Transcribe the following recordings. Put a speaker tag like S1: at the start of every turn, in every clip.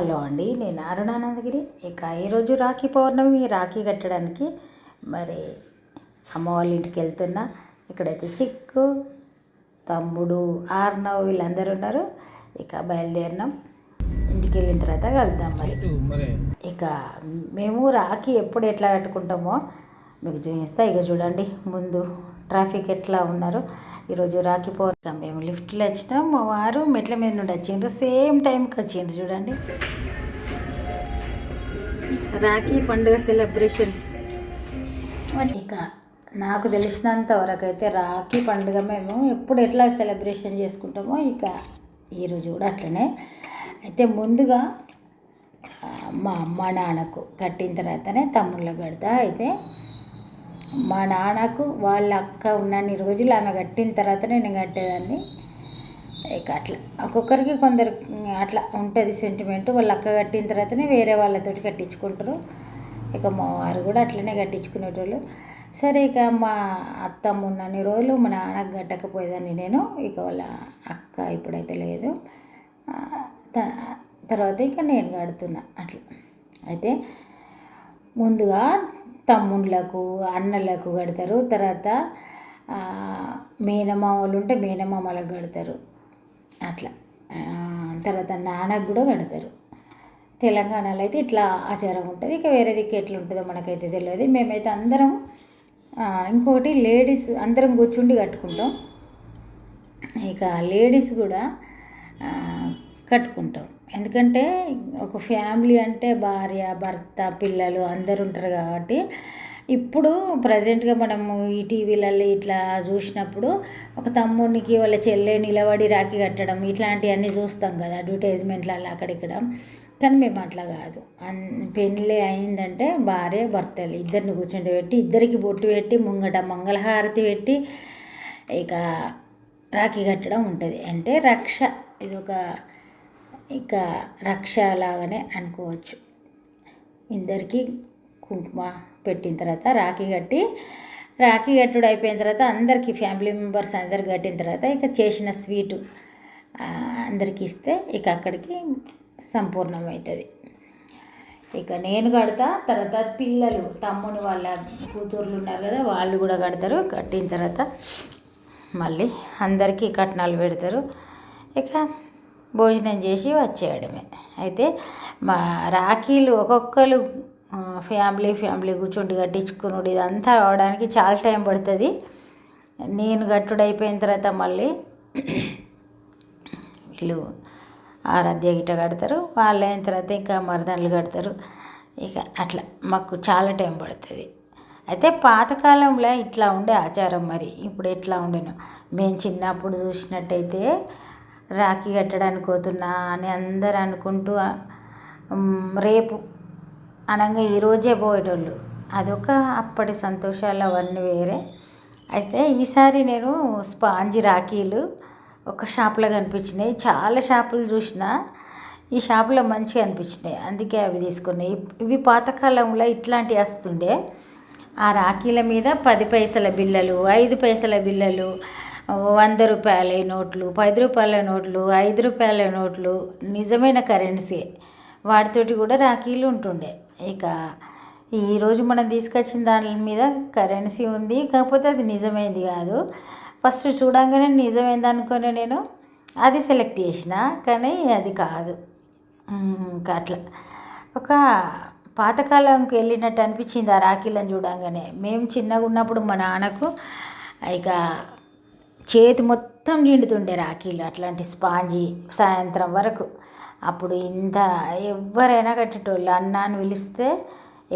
S1: Hello అండి నేను అరుణానందగిరి. ఇక ఈరోజు రాఖీ పౌర్ణమి రాఖీ కట్టడానికి మరి అమ్మ వాళ్ళ ఇంటికి వెళ్తున్నా. ఇక్కడైతే చిక్కు తమ్ముడు ఆర్నవ్ వీళ్ళందరూ ఉన్నారు. ఇక బయలుదేరినాం. ఇంటికి వెళ్ళిన తర్వాత కలుద్దాం మరి.
S2: మరి?
S1: ఇక మేము రాఖీ ఎప్పుడు ఎట్లా కట్టుకుంటామో మీకు చూపిస్తా. ఇక చూడండి ముందు ట్రాఫిక్ ఎట్లా ఉన్నారు. ఈరోజు రాఖీ పౌర్ణమి మేము లిఫ్ట్లో వచ్చినాం మా వారు మెట్ల మీద నుండి వచ్చిండ్రు. సేమ్ టైంకి వచ్చిండ్రు చూడండి. రాఖీ పండుగ సెలబ్రేషన్స్. ఇక నాకు తెలిసినంత వరకు అయితే రాఖీ పండుగ మేము ఎప్పుడు ఎట్లా సెలబ్రేషన్ చేసుకుంటామో ఇక ఈరోజు కూడా అట్లనే. అయితే ముందుగా మా అమ్మ నాన్నకు కట్టిన తర్వాతనే తమ్ముళ్ళకు కడతా అయితే మా నాన్నకు వాళ్ళ అక్క ఉన్నన్ని రోజులు ఆమె కట్టిన తర్వాత నేను కట్టేదాన్ని. ఇక అట్లా ఒక్కొక్కరికి కొందరు అట్లా ఉంటుంది సెంటిమెంట్ వాళ్ళ అక్క కట్టిన తర్వాతనే వేరే వాళ్ళతోటి కట్టించుకుంటారు. ఇక మా వారు కూడా అట్లనే కట్టించుకునేటోళ్ళు. సరే ఇక మా అత్తమ్మ ఉన్నన్ని రోజులు మా నాన్నకు కట్టకపోయేదాన్ని నేను. ఇక వాళ్ళ అక్క ఇప్పుడైతే లేదు. తర్వాత ఇక నేను కడుతున్నా. అట్లా. అయితే ముందుగా తమ్ముళ్ళకు అన్నలకు కడతారు. తర్వాత మేనమామలు ఉంటే మేనమామలకు కడతారు. అట్లా. తర్వాత నాన్నకు కూడా కడతారు. తెలంగాణలో అయితే ఇట్లా ఆచారం ఉంటుంది. ఇక వేరే దిక్కు ఎట్లా ఉంటుందో మనకైతే తెలియదు. మేమైతే అందరం ఇంకొకటి లేడీస్ అందరం కూర్చుండి కట్టుకుంటాం. ఇక లేడీస్ కూడా కట్టుకుంటాం. ఎందుకంటే ఒక ఫ్యామిలీ అంటే భార్య భర్త పిల్లలు అందరు ఉంటారు కాబట్టి ఇప్పుడు ప్రజెంట్గా మనము ఈ టీవీలలో ఇట్లా చూసినప్పుడు ఒక తమ్మునికి వాళ్ళ చెల్లె నిలబడి రాఖీ కట్టడం ఇట్లాంటివన్నీ చూస్తాం కదా అడ్వర్టైజ్మెంట్లలో అక్కడిక్కడ. కానీ మేము అట్లా కాదు. అన్ పెళ్ళి అయిందంటే భార్య భర్తలు ఇద్దరిని కూర్చుంటే పెట్టి ఇద్దరికి బొట్టు పెట్టి ముంగట మంగళహారతి పెట్టి ఇక రాఖీ కట్టడం ఉంటుంది. అంటే రక్ష. ఇది ఒక ఇక రక్ష లాగానే అనుకోవచ్చు. ఇందరికీ కుంకుమ పెట్టిన తర్వాత రాఖీ కట్టి రాఖీ కట్టుడు అయిపోయిన తర్వాత అందరికీ ఫ్యామిలీ మెంబర్స్ అందరు కట్టిన తర్వాత ఇక చేసిన స్వీటు అందరికి ఇస్తే ఇక అక్కడికి సంపూర్ణమవుతుంది. ఇక నేను కడతా తర్వాత పిల్లలు తమ్ముని వాళ్ళ కూతుర్లు ఉన్నారు కదా వాళ్ళు కూడా కడతారు. కట్టిన తర్వాత మళ్ళీ అందరికీ కట్నాలు పెడతారు. ఇక భోజనం చేసి వచ్చేయడమే. అయితే మా రాఖీలు ఒక్కొక్కరు ఫ్యామిలీ ఫ్యామిలీ కూర్చుండి కట్టించుకున్నాడు ఇదంతా అవడానికి చాలా టైం పడుతుంది. నేను కట్టుడు అయిపోయిన తర్వాత మళ్ళీ వీళ్ళు ఆరాధ్య గిట్ట కడతారు వాళ్ళు అయిన తర్వాత ఇంకా మరదండ్లు కడతారు. ఇక అట్లా మాకు చాలా టైం పడుతుంది. అయితే పాతకాలంలో ఇట్లా ఉండే ఆచారం మరి. ఇప్పుడు ఎట్లా ఉండేను. మేము చిన్నప్పుడు చూసినట్టయితే రాఖీ కట్టడానికి పోతున్నా అని అందరు అనుకుంటూ రేపు అనగా ఈరోజే పోయేటోళ్ళు. అదొక అప్పటి సంతోషాలు అవన్నీ వేరే. అయితే ఈసారి నేను స్పాంజి రాఖీలు ఒక షాప్లో కనిపించినాయి. చాలా షాపులు చూసిన ఈ షాపులో మంచిగా అనిపించినాయి. అందుకే అవి తీసుకున్నాయి ఇవి పాతకాలంలో ఇట్లాంటివి వస్తుండే. ఆ రాఖీల మీద పది పైసల బిళ్ళలు ఐదు పైసల బిళ్ళలు వంద రూపాయల నోట్లు పది రూపాయల నోట్లు ఐదు రూపాయల నోట్లు నిజమైన కరెన్సీ. వాటితోటి కూడా రాఖీలు ఉంటుండే. ఇక ఈరోజు మనం తీసుకొచ్చిన దాని మీద కరెన్సీ ఉంది కాకపోతే అది నిజమైంది కాదు. ఫస్ట్ చూడంగానే నిజమైంది అనుకుని నేను. అది సెలెక్ట్ చేసిన కానీ అది కాదు. ఇంకా అట్లా. ఒక పాతకాలంకి వెళ్ళినట్టు అనిపించింది ఆ రాఖీలను చూడంగానే. మేము చిన్నగా ఉన్నప్పుడు మా నాన్నకు ఇక చేతి మొత్తం నిండుతుండే రాఖీలు అట్లాంటి స్పాంజీ సాయంత్రం వరకు. అప్పుడు ఇంత ఎవరైనా కట్టేటోళ్ళు అన్న అని పిలిస్తే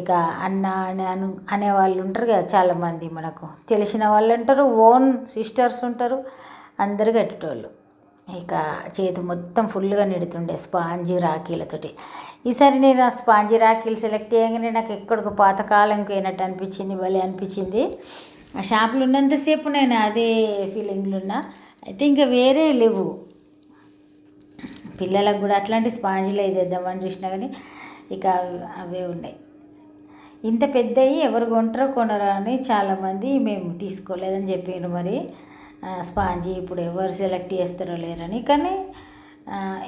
S1: ఇక అన్న అని అను అనేవాళ్ళు ఉంటారు కదా చాలామంది మనకు. తెలిసిన వాళ్ళు ఉంటారు ఓన్ సిస్టర్స్ ఉంటారు అందరు కట్టేటోళ్ళు. ఇక చేతి మొత్తం ఫుల్గా నిడుతుండే స్పాంజీ రాఖీలతోటి. ఈసారి నేను ఆ స్పాంజీ రాఖీలు సెలెక్ట్ చేయగానే నాకు ఎక్కడికి పాతకాలంకి పోయినట్టు అనిపించింది భలే అనిపించింది. ఆ షాపులో ఉన్నంతసేపు నేను అదే ఫీలింగ్లు ఉన్నా. అయితే ఇంకా వేరే లేవు. పిల్లలకు కూడా అట్లాంటి స్పాంజ్లు వేద్దామని చూసినా కానీ ఇక అవి- అవే ఉన్నాయి. ఇంత పెద్దవి ఎవరు కొంటారో కొనరా అని చాలామంది మేము తీసుకోలేదని చెప్పారు మరి. స్పాంజి స్పాంజీ ఇప్పుడు ఎవరు సెలెక్ట్ చేస్తారో లేరని. కానీ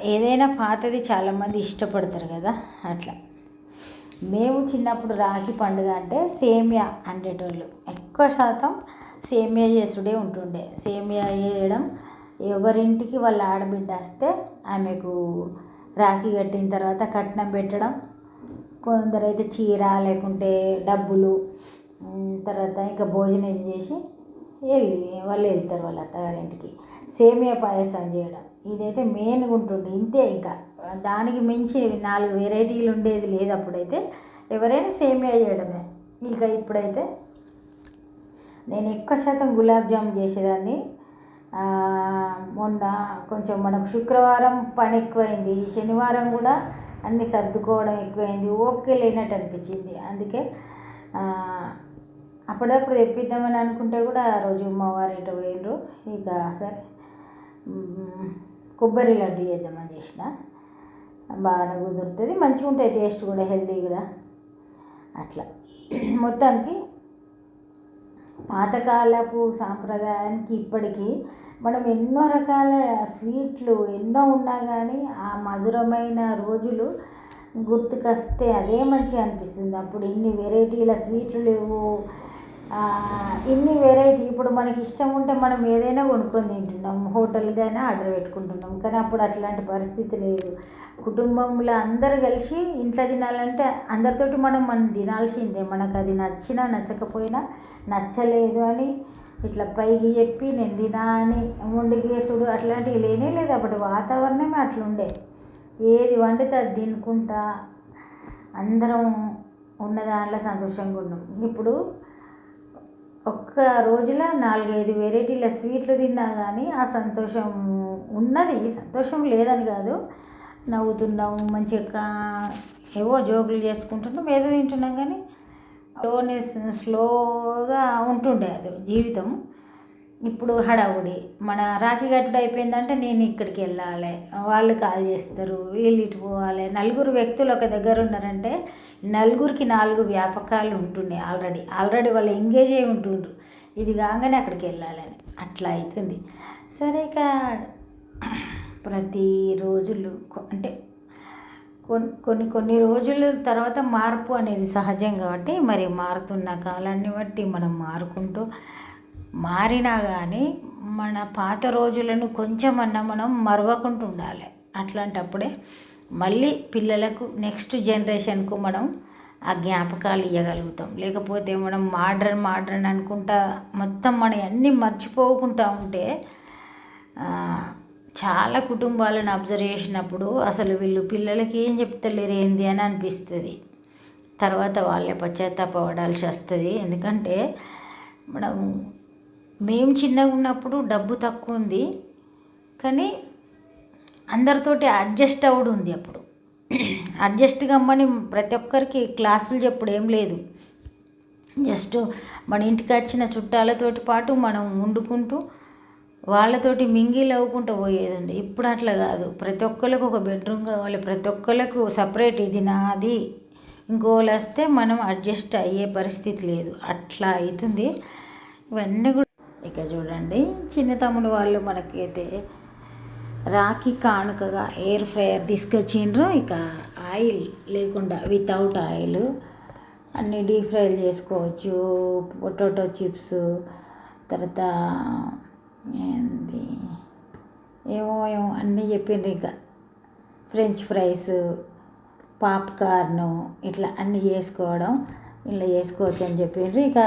S1: ఏదైనా పాతది చాలామంది ఇష్టపడతారు కదా అట్లా. మేము చిన్నప్పుడు రాఖీ పండుగ అంటే సేమియా అండేటోళ్ళు. ఎక్కువ శాతం సేమియా చేసుడే ఉంటుండే. సేమియా చేయడం ఎవరింటికి వాళ్ళ ఆడబిడ్డ వస్తే ఆమెకు రాఖీ కట్టిన తర్వాత కట్నం పెట్టడం కొందరైతే చీర లేకుంటే డబ్బులు తర్వాత ఇంకా భోజనం చేసి వెళ్ళి వాళ్ళు వెళ్తారు వాళ్ళ అత్తగారింటికి. సేమియా పాయసం చేయడం ఇదైతే మెయిన్గా ఉంటుండే ఇంతే ఇంకా. దానికి మించి నాలుగు వెరైటీలు ఉండేది లేదు అప్పుడైతే. ఎవరైనా సేమియా చేయడమే. ఇక ఇప్పుడైతే నేను ఎక్కువ శాతం గులాబ్ జామ్ చేసేదాన్ని. మొన్న కొంచెం మనకు శుక్రవారం పని ఎక్కువైంది. శనివారం కూడా అన్నీ సర్దుకోవడం ఎక్కువైంది. ఓకే లేనట్టు అనిపించింది. అందుకే అప్పుడప్పుడు తెప్పిద్దామని అనుకుంటే కూడా ఆ రోజు మా ఇటు పోయినరు ఇక సరే. కొబ్బరి లడ్డు చేద్దామని చేసిన. బాగానే కుదురుతుంది. మంచిగా ఉంటాయి టేస్ట్ కూడా హెల్తీ కూడా. అట్లా. మొత్తానికి పాతకాలపు సాంప్రదాయానికి ఇప్పటికీ మనం ఎన్నో రకాల స్వీట్లు ఎన్నో ఉన్నా కానీ ఆ మధురమైన రోజులు గుర్తుకొస్తే అదే మంచిగా అనిపిస్తుంది. అప్పుడు ఇన్ని వెరైటీల స్వీట్లు లేవు. ఇన్ని వెరైటీ ఇప్పుడు మనకి ఇష్టం ఉంటే మనం ఏదైనా కొనుక్కొని తింటున్నాం. హోటల్దైనా ఆర్డర్ పెట్టుకుంటున్నాం. కానీ అప్పుడు అట్లాంటి పరిస్థితి లేదు. కుటుంబంలో అందరు కలిసి ఇంట్లో తినాలంటే అందరితోటి మనం మనం తినాల్సిందే. మనకు అది నచ్చినా నచ్చకపోయినా నచ్చలేదు అని ఇట్లా పైకి చెప్పి నేను తినా అని అట్లాంటివి లేనే లేదు. అప్పుడు వాతావరణం అట్లుండే. ఏది వండితే అది తినుకుంటా. అందరం ఉన్న దాంట్లో సంతోషంగా ఉన్నాం. ఇప్పుడు ఒక్క రోజులో నాలుగైదు వెరైటీల స్వీట్లు తిన్నా కానీ ఆ సంతోషం ఉన్నది. సంతోషం లేదని కాదు. నవ్వుతున్నాం మంచిగా ఏవో జోకులు చేసుకుంటున్నాం ఏదో తింటున్నాం కానీ స్లోనెస్ స్లోగా ఉంటుండే అది జీవితం. ఇప్పుడు హడావుడి. మన రాఖీ కట్టుడు అయిపోయిందంటే నేను ఇక్కడికి వెళ్ళాలి. వాళ్ళు కాల్ చేస్తారు వీళ్ళు ఇటు పోవాలి. నలుగురు వ్యక్తులు ఒక దగ్గర ఉన్నారంటే నలుగురికి నాలుగు వ్యాపకాలు ఉంటుండే ఆల్రెడీ. ఆల్రెడీ వాళ్ళు ఎంగేజ్ అయి ఉంటుండ్రు. ఇది కాగానే అక్కడికి వెళ్ళాలని అట్లా అవుతుంది సరే ఇక ప్రతి రోజులు అంటే కొన్ని కొన్ని కొన్ని రోజుల తర్వాత మార్పు అనేది సహజం కాబట్టి మరి మారుతున్న కాలాన్ని బట్టి మనం మారుకుంటూ మారినా కానీ మన పాత రోజులను కొంచెం అన్నా మనం మరవకుండా ఉండాలి. అట్లాంటప్పుడే మళ్ళీ పిల్లలకు నెక్స్ట్ జనరేషన్కు మనం ఆ జ్ఞాపకాలు ఇవ్వగలుగుతాం లేకపోతే మనం మోడ్రన్ మోడ్రన్ అనుకుంటా మొత్తం మనం అన్నీ మర్చిపోకుండా ఉంటే చాలా కుటుంబాలను అబ్జర్వ్ చేసినప్పుడు అసలు వీళ్ళు పిల్లలకి ఏం చెప్తలేరు ఏంది అని అనిపిస్తుంది. తర్వాత వాళ్ళే పశ్చాత్తాపడాల్సి వస్తుంది. ఎందుకంటే మనం మేము చిన్నగా ఉన్నప్పుడు డబ్బు తక్కువ ఉంది. కానీ అందరితోటి అడ్జస్ట్ అవుడు ఉంది అప్పుడు. అడ్జస్ట్ కమ్మని ప్రతి ఒక్కరికి క్లాసులు చెప్పుడు ఏం లేదు. జస్ట్ మన ఇంటికి వచ్చిన చుట్టాలతోటి పాటు మనం వండుకుంటూ వాళ్ళతోటి మింగిల్ అవ్వుకుంటూ పోయేదండి. ఇప్పుడు అట్లా కాదు. ప్రతి ఒక్కరికి ఒక బెడ్రూమ్ కావాలి. ప్రతి ఒక్కరికి సపరేట్ ఇది నాది. ఇంకోళ్ళు వస్తే మనం అడ్జస్ట్ అయ్యే పరిస్థితి లేదు. అట్లా అవుతుంది ఇవన్నీ కూడా ఇక చూడండి. చిన్న తమ్ముడు వాళ్ళు మనకైతే రాఖీ కానుకగా ఎయిర్ ఫ్రైయర్ తీసుకొచ్చిండ్రు. ఇక ఆయిల్ లేకుండా వితౌట్ ఆయిల్ అన్ని డీప్ ఫ్రైలు చేసుకోవచ్చు. పొటాటో చిప్స్ తర్వాత ఏంది? ఏమో ఏమో అన్నీ చెప్పిండ్రు ఇక. ఫ్రెంచ్ ఫ్రైస్ పాప్కార్ను ఇట్లా అన్నీ చేసుకోవడం ఇలా చేసుకోవచ్చు అని చెప్పిండ్రు. ఇక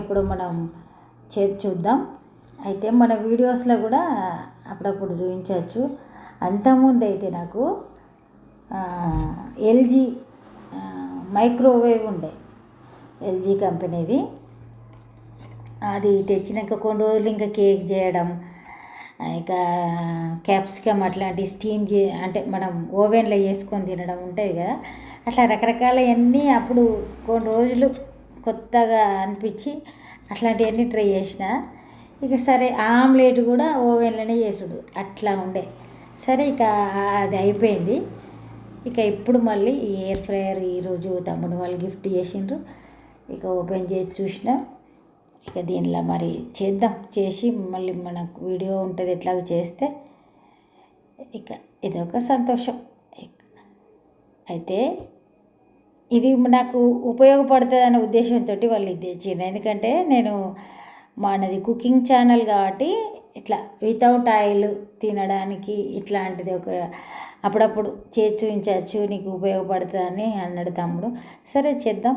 S1: ఎప్పుడు మనం చేసి చూద్దాం. అయితే మన వీడియోస్లో కూడా అప్పుడప్పుడు చూపించవచ్చు. అంతకుముందు అయితే నాకు ఎల్జీ మైక్రోవేవ్ ఉండే ఎల్జీ కంపెనీది. అది తెచ్చినాక కొన్ని రోజులు ఇంకా కేక్ చేయడం ఇక క్యాప్సికమ్ అట్లాంటి స్టీమ్ చే అంటే మనం ఓవెన్లో వేసుకొని తినడం ఉంటాయి కదా అట్లా రకరకాలవన్నీ అప్పుడు కొన్ని రోజులు కొత్తగా అనిపించి అట్లాంటివన్నీ ట్రై చేసిన. ఇక సరే ఆమ్లెట్ కూడా ఓవెన్లోనే చేసుడు అట్లా ఉండే. సరే ఇక అది అయిపోయింది. ఇక ఇప్పుడు మళ్ళీ ఈ ఎయిర్ ఫ్రైయర్ ఈరోజు తమ్ముడు వాళ్ళు గిఫ్ట్ చేసిండ్రు. ఇక ఓపెన్ చేసి చూసినా. ఇక దీనిలో మరి చేద్దాం. చేసి మళ్ళీ మనకు వీడియో ఉంటుంది ఎట్లాగో చేస్తే ఇక ఇదొక సంతోషం. అయితే ఇది నాకు ఉపయోగపడుతుంది అనే ఉద్దేశంతో వాళ్ళు ఇది తెచ్చిండ్రు ఎందుకంటే నేను మనది కుకింగ్ ఛానల్ కాబట్టి ఇట్లా వితౌట్ ఆయిల్ తినడానికి ఇట్లాంటిది ఒక అప్పుడప్పుడు చేసి చూపించవచ్చు నీకు ఉపయోగపడుతుందని అన్నాడు తమ్ముడు. సరే చేద్దాం.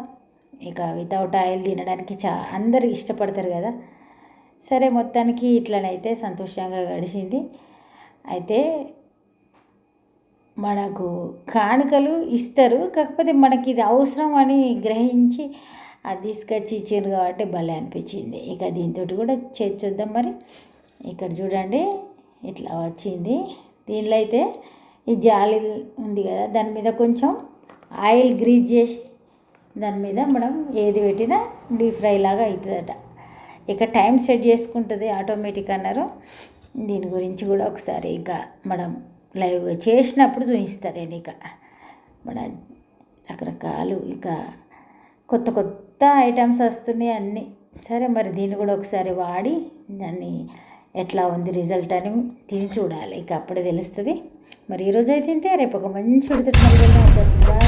S1: ఇక వితౌట్ ఆయిల్ తినడానికి చా అందరు ఇష్టపడతారు కదా. సరే మొత్తానికి ఇట్లనైతే సంతోషంగా గడిచింది. అయితే మనకు కానుకలు ఇస్తారు కాకపోతే మనకి ఇది అవసరం అని గ్రహించి అది తీసుకొచ్చి ఇచ్చారు కాబట్టి భలే అనిపించింది. ఇక దీంతో కూడా చేర్చొద్దాం మరి. ఇక్కడ చూడండి ఇట్లా వచ్చింది. దీనిలో అయితే ఈ జాలి ఉంది కదా దాని మీద కొంచెం ఆయిల్ గ్రీజ్ చేసి దాని మీద మనం ఏది పెట్టినా డీప్ ఫ్రై లాగా అవుతుందట ఇక టైం సెట్ చేసుకుంటుంది ఆటోమేటిక్ అన్నారు. దీని గురించి కూడా ఒకసారి ఇక మనం లైవ్ చేసినప్పుడు చూపిస్తారు నేను ఇక. మన రకరకాలు ఇక కొత్త కొత్త ఐటమ్స్ వస్తున్నాయి అన్నీ. సరే మరి దీన్ని కూడా ఒకసారి వాడి దాన్ని ఎట్లా ఉంది రిజల్ట్ అని తిని చూడాలి. ఇక అప్పుడే తెలుస్తుంది. మరి ఈరోజు అయితే ఇంతే. రేపు ఒక మంచి ఉడితే బాయ్